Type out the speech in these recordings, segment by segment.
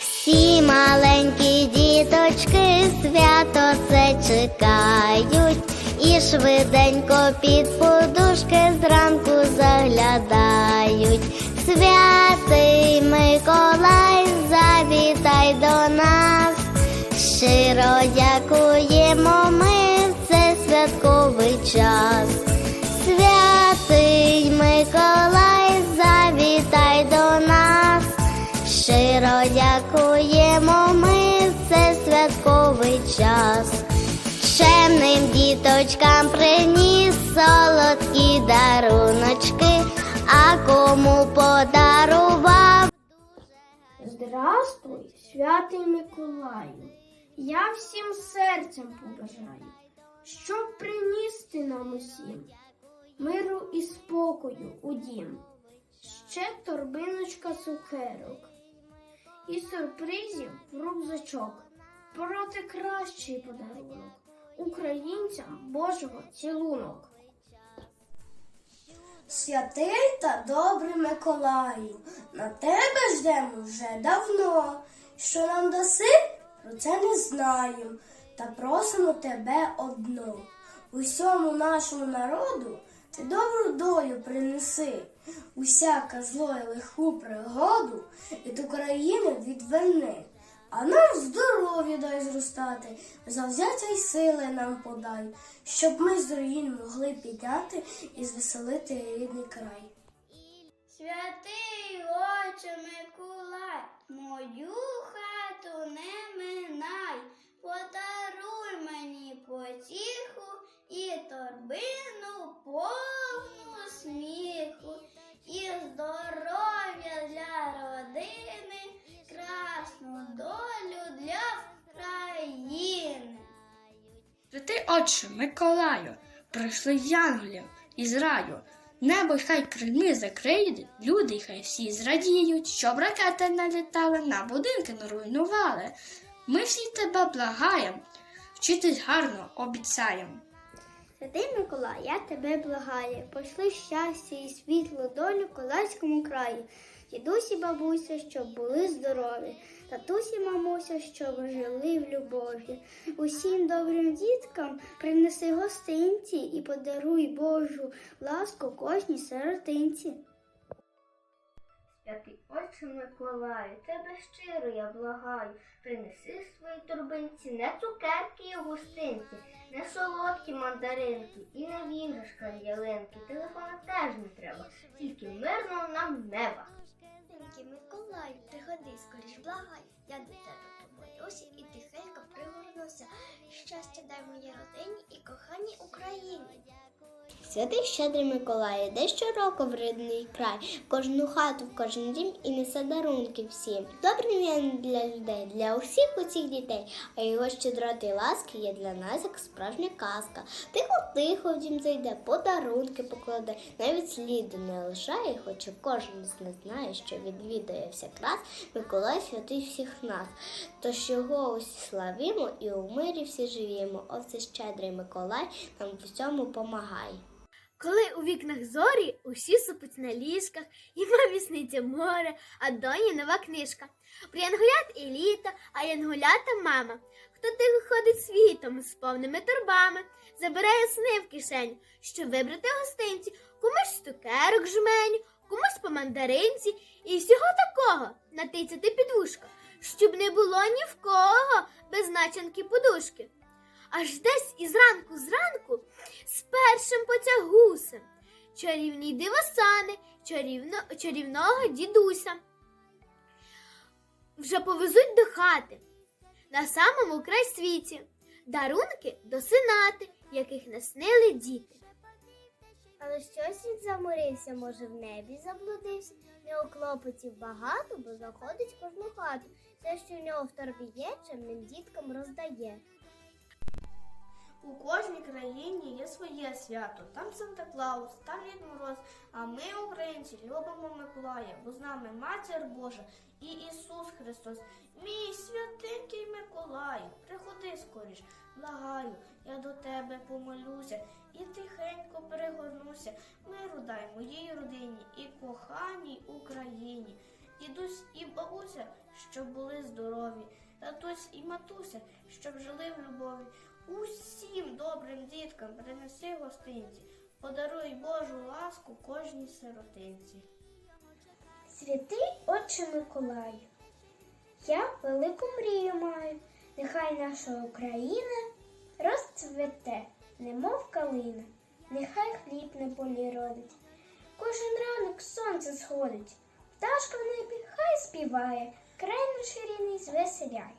Всі маленькі діточки свято це чекають, і швиденько під подушки зранку заглядають. Святий Миколай, завітай до нас. Щиро дякуємо ми в цей святковий час. Святий Миколай, завітай до нас. Щиро дякуємо ми в цей святковий час. Діточкам приніс солодкі даруночки, а кому подарував. Здравствуй, святий Миколаю. Я всім серцем побажаю, щоб приніс ти нам усім миру і спокою у дім, ще торбиночка цукерок і сюрпризів в рюкзачок, проти кращий подарунок українцям Божого цілунок. Святий та добрий Миколаю, на тебе ждемо вже давно. Що нам даси, про це не знаємо, та просимо тебе одно. Усьому нашому народу ти добру долю принеси, усяка зло й лиху пригоду від України відверни. А нам здоров'я дай зростати, завзяття й сили нам подай, щоб ми з руїн могли підняти і звеселити рідний край. Святий Отче Миколай, мою Отче Миколаю, прийшли янголів із раю. Небо хай крильми закриють, люди хай всі зрадіють, щоб ракети налітали, на будинки не руйнували. Ми всі тебе благаєм, вчитись гарно обіцяєм. Святий Миколай, я тебе благаю, пошли щастя і світло долю козацькому краю. Дідусі, бабуся, щоб були здорові, татусі, мамуся, щоб жили в любові. Усім добрим діткам принеси гостинці і подаруй Божу ласку кожній сиротинці. Святий Отче Миколаю, тебе щиро я благаю, принеси свої торбинці, не цукерки і гостинці, не солодкі мандаринки і не віграшка ялинки. Телефона теж не треба, тільки мирного нам неба. Миколай, приходи, скоріш благай, я до тебе помолюся і тихенько пригорнуся. Щастя дай моїй родині і коханій. Святий щедрий Миколай, йде щороку в рідний край, кожну хату, в кожен дім і несе дарунки всім. Добрий він для людей, для усіх усіх дітей, а його щедроти й ласки є для нас, як справжня казка. Тихо-тихо в дім зайде, подарунки покладе, навіть сліду не лишає, хоча кожен з нас знає, що відвідує всякраз Миколай святий всіх нас. Тож його усі славімо і у мирі всі живімо. Оце щедрий Миколай нам в усьому помагає. Коли у вікнах зорі усі супуть на ліжках, і мамі сниться море, а доні нова книжка. Про янголят і літо, а янголята мама. Хто тихо ходить світом з повними торбами, забирає сни в кишеню, щоб вибрати гостинці, комусь цукерок жменю, комусь по мандаринці і всього такого натицяти підвушка, щоб не було ні в кого без начинки подушки. Аж десь і зранку зранку з першим потягусем, чарівні дивосани, чарівно, чарівного дідуся. Вже повезуть до хати на самому край світі, дарунки до синати, яких наснили діти. Але щось він заморився, може, в небі заблудився. Не у клопотів багато, бо заходить кожну хату. Все, що в нього в торбі є, чимним діткам роздає. У кожній країні є своє свято. Там Санта Клаус, там Дід Мороз. А ми, українці, любимо Миколая, бо з нами Матір Божа і Ісус Христос. Мій святенький Миколаю, приходи скоріш, благаю, я до тебе помолюся і тихенько перегорнуся. Миру дай моїй родині і коханій Україні. Дідусь і бабуся, щоб були здорові, татусь і матуся, щоб жили в любові. Усім добрим діткам принеси гостинці, подаруй Божу ласку кожній сиротинці. Святий Отче Миколаю, я велику мрію маю, нехай наша Україна розцвете, немов калина, нехай хліб на полі родить. Кожен ранок сонце сходить, пташка в небі хай співає, край наш рідний звеселяє.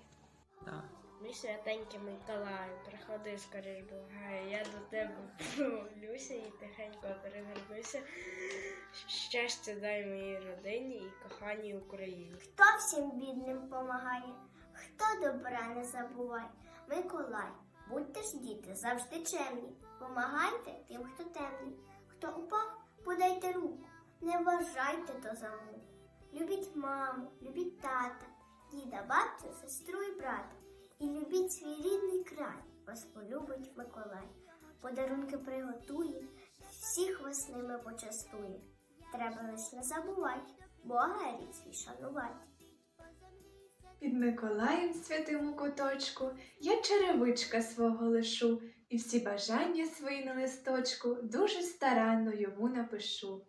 Мій святенький Миколаю, приходи скоріш благаю, я до тебе помолюся і тихенько перегорнуся. Щастя дай моїй родині і коханій Україні. Хто всім бідним помагає, хто добра не забуває. Миколай, будьте ж діти, завжди чемні. Помагайте тим, хто темний. Хто упав, подайте руку, не вважайте то за муку. Любіть маму, любіть тата, діда, бабцю, сестру і брата. І любіть свій рідний край, вас полюбить Миколай. Подарунки приготує, всіх вас ними почастує. Треба лиш не забувать, Бога рід свій шанувать. Під Миколаєм святим у куточку я черевичка свого лишу, і всі бажання свої на листочку дуже старанно йому напишу.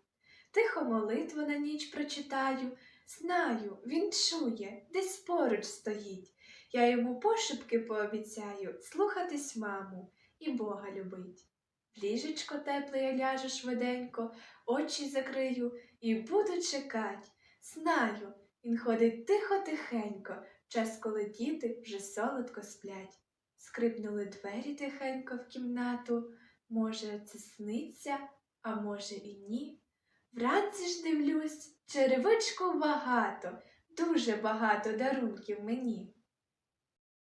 Тихо молитву на ніч прочитаю, знаю, він чує, десь поруч стоїть. Я йому пошепки пообіцяю слухатись маму і Бога любить. В ліжечко тепле я ляжу швиденько, очі закрию і буду чекать. Знаю, він ходить тихо-тихенько, час, коли діти вже солодко сплять. Скрипнули двері тихенько в кімнату. Може, це сниться, а може і ні. Вранці ж дивлюсь, черевичку багато, дуже багато дарунків мені.